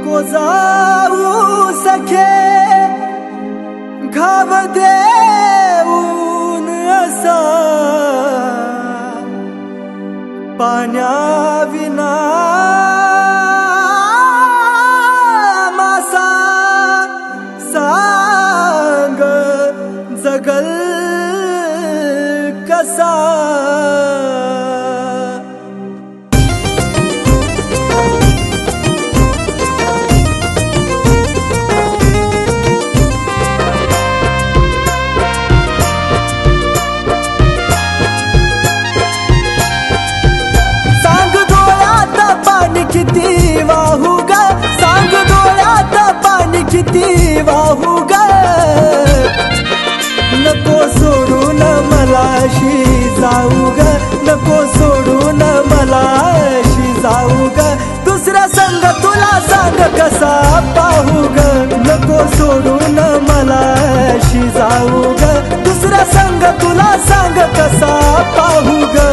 नको जाऊ सखे घाव देऊन असा तुला कसा पाहू ग? नको सोडून मलाशी जाऊ ग. दुसरा संग तुला सांग कसा पाहू ग?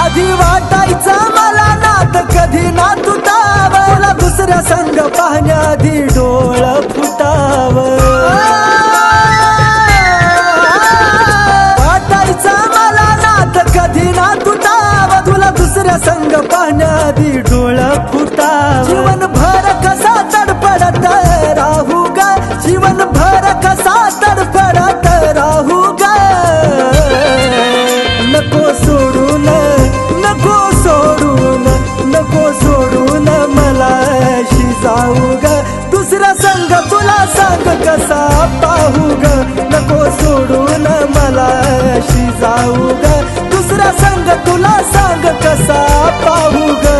आधी वाटायचा मला नात कधी नातू दुसऱ्या संग पाहण्याआधी डोळ फुटावं. जाऊ ग दुसरा संग तुला सांग कसा पाहू ग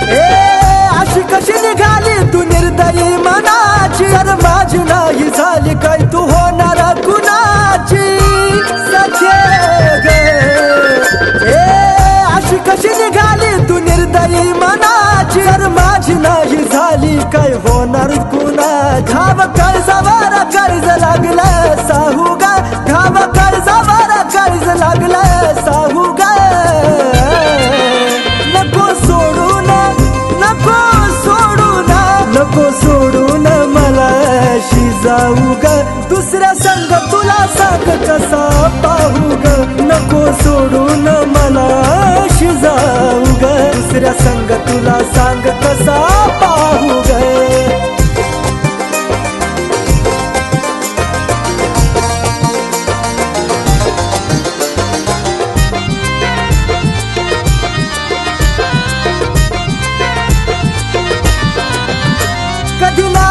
अशी कशी निघाली तू निर्दयी मनाची? अरे माझी नाही जर माझी नाही झाली काय होणार कुणा? घाव कर्जावर कर्ज लागलं साहू गा. घाव कर्जावर कर्ज लागलं साहू गा. नको सोडू ना नको सोडू ना नको सोडू न मलाशी जाऊ ग. दुसऱ्या संग तुला सांग कसा पाहू ग. नको सोडू न मलाशी जाऊ ग. दुसऱ्या संग तुला सांग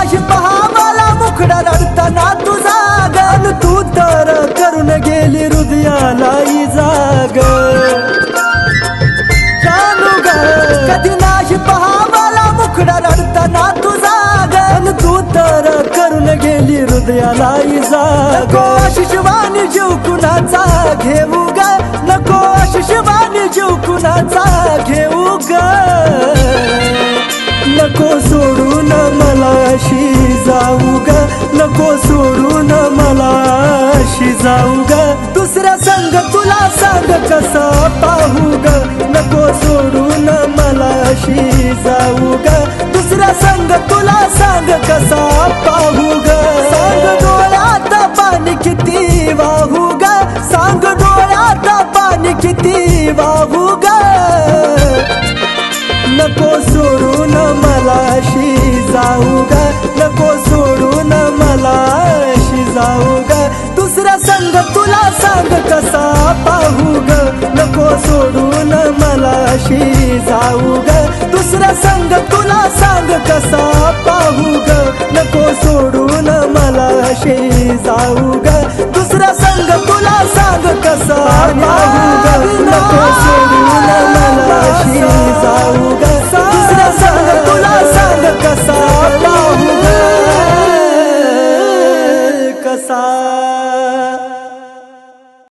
कधी नाही पहावाला मुखडा रडताना तुझा गण तू तर करून गेली हृदयाला जाग. जानू ग कधी नाही पहावाला मुखडा रडताना तुझा गण तू तर करून गेली हृदयाला जाग. नको शिवानी जीव कुणाचा घेऊ ग. नको शिवानी जीव कुणाचा मलाशी जाऊ ग. नको सोडून मलाशी जाऊ ग. दुसऱ्या संग तुला सांग कसा पाहू ग. नको सोडून मलाशी जाऊ ग. दुसऱ्या संग तुला सांग कसा पाहू मार्ग कसा पाहू ग? नको सोडून मलाशी जाऊ ग. दुसरा संग तुला सांग कसा पाहू ग? नको सोडून मलाशी जाऊ ग. दुसरा संग तुला सांग कसा पाहू ग? नको सोडून